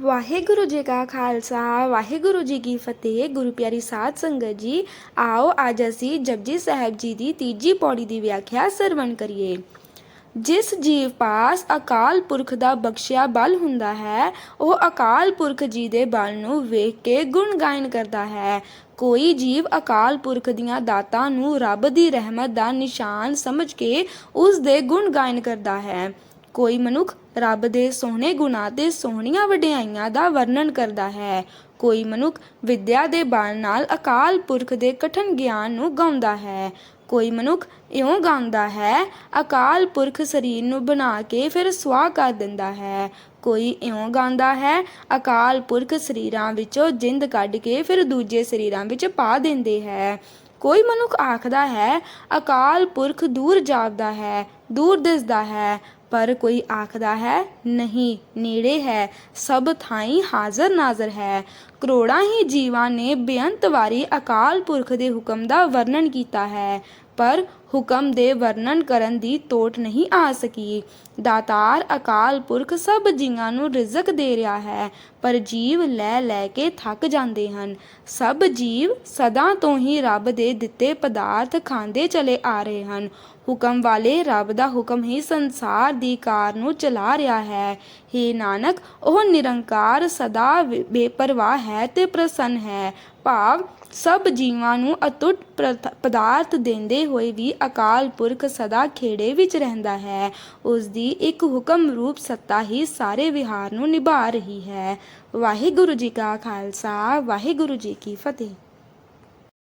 ਵਾਹਿਗੁਰੂ ਜੀ ਕਾ ਖਾਲਸਾ, ਵਾਹਿਗੁਰੂ ਜੀ ਕੀ ਫਤਿਹ। ਗੁਰੂ ਪਿਆਰੀ ਸਾਧ ਸੰਗਤ ਜੀ, ਆਓ ਅੱਜ ਅਸੀਂ ਜਪਜੀ ਸਾਹਿਬ ਜੀ ਦੀ ਤੀਜੀ ਪੌੜੀ ਦੀ ਵਿਆਖਿਆ ਸਰਵਣ ਕਰੀਏ। ਜਿਸ ਜੀਵ ਪਾਸ ਅਕਾਲ ਪੁਰਖ ਦਾ ਬਖਸ਼ਿਆ ਬਲ ਹੁੰਦਾ ਹੈ, ਉਹ ਅਕਾਲ ਪੁਰਖ ਜੀ ਦੇ ਬਲ ਨੂੰ ਵੇਖ ਕੇ ਗੁਣ ਗਾਇਨ ਕਰਦਾ ਹੈ। ਕੋਈ ਜੀਵ ਅਕਾਲ ਪੁਰਖ ਦੀਆਂ ਦਾਤਾਂ ਨੂੰ ਰੱਬ ਦੀ ਰਹਿਮਤ ਦਾ ਨਿਸ਼ਾਨ ਸਮਝ ਕੇ ਉਸ ਦੇ ਗੁਣ ਗਾਇਨ ਕਰਦਾ ਹੈ। ਕੋਈ ਮਨੁੱਖ ਰੱਬ ਦੇ ਸੋਹਣੇ ਗੁਣਾਂ ਤੇ ਸੋਹਣੀਆਂ ਵਡਿਆਈਆਂ ਦਾ ਵਰਣਨ ਕਰਦਾ ਹੈ। ਕੋਈ ਮਨੁੱਖ ਵਿਦਿਆ ਦੇ ਬਲ ਨਾਲ ਅਕਾਲ ਪੁਰਖ ਦੇ ਕਠਨ ਗਿਆਨ ਨੂੰ ਗਾਉਂਦਾ ਹੈ। ਕੋਈ ਮਨੁੱਖ ਇਉਂ ਗਾਉਂਦਾ ਹੈ, ਅਕਾਲ ਪੁਰਖ ਸਰੀਰ ਨੂੰ ਬਣਾ ਕੇ ਫਿਰ ਸੁਆਹ ਕਰ ਦਿੰਦਾ ਹੈ। ਕੋਈ ਇਉਂ ਗਾਉਂਦਾ ਹੈ, ਅਕਾਲ ਪੁਰਖ ਸਰੀਰਾਂ ਵਿੱਚੋਂ ਜਿੰਦ ਕੱਢ ਕੇ ਫਿਰ ਦੂਜੇ ਸਰੀਰਾਂ ਵਿੱਚ ਪਾ ਦਿੰਦੇ ਹੈ। ਕੋਈ ਮਨੁੱਖ ਆਖਦਾ ਹੈ, ਅਕਾਲ ਪੁਰਖ ਦੂਰ ਜਾਪਦਾ ਹੈ ਦੂਰ ਦਿਸਦਾ ਹੈ, ਪਰ ਕੋਈ ਆਖਦਾ ਹੈ, ਨਹੀਂ, ਨੇੜੇ ਹੈ, ਸਭ ਥਾਈ ਹਾਜ਼ਰ ਨਾਜ਼ਰ ਹੈ। ਕਰੋੜਾਂ ਹੀ ਜੀਵਾਂ ਨੇ ਬੇਅੰਤ ਵਾਰੀ ਅਕਾਲ ਪੁਰਖ ਦੇ ਹੁਕਮ ਦਾ ਵਰਣਨ ਕੀਤਾ ਹੈ, ਪਰ ਹੁਕਮ ਦੇ ਵਰਣਨ ਕਰਨ ਦੀ ਤੋਟ ਨਹੀਂ ਆ ਸਕੀ। ਦਾਤਾਰ ਅਕਾਲ ਪੁਰਖ ਸਭ ਜੀਵਾਂ ਨੂੰ ਰਿਜ਼ਕ ਦੇ ਰਿਹਾ ਹੈ, ਪਰ ਜੀਵ ਲੈ ਲੈ ਕੇ ਥੱਕ ਜਾਂਦੇ ਹਨ। ਸਭ ਜੀਵ ਸਦਾ ਤੋਂ ਹੀ ਰੱਬ ਦੇ ਦਿੱਤੇ ਪਦਾਰਥ ਖਾਂਦੇ ਚਲੇ ਆ ਰਹੇ ਹਨ। ਹੁਕਮ ਵਾਲੇ ਰੱਬ ਦਾ ਹੁਕਮ ਹੀ ਸੰਸਾਰ ਦੀ ਕਾਰ ਨੂੰ ਚਲਾ ਰਿਹਾ ਹੈ। ਹੇ ਨਾਨਕ, ਉਹ ਨਿਰੰਕਾਰ ਸਦਾ ਬੇਪਰਵਾਹ ਹੈ ਤੇ ਪ੍ਰਸੰਨ ਹੈ। ਭਾਵ, ਸਭ ਜੀਵਾਂ ਨੂੰ ਅਤੁੱਟ ਪ੍ਰਥ- ਪਦਾਰਥ ਦਿੰਦੇ ਹੋਏ ਵੀ ਅਕਾਲ ਪੁਰਖ ਸਦਾ ਖੇੜੇ ਵਿੱਚ ਰਹਿੰਦਾ ਹੈ। ਉਸ ਦੀ ਇੱਕ ਹੁਕਮ ਰੂਪ ਸੱਤਾ ਹੀ ਸਾਰੇ ਵਿਹਾਰ ਨੂੰ ਨਿਭਾ ਰਹੀ ਹੈ। ਵਾਹਿਗੁਰੂ ਜੀ ਕਾ ਖਾਲਸਾ, ਵਾਹਿਗੁਰੂ ਜੀ ਕੀ ਫਤਿਹ।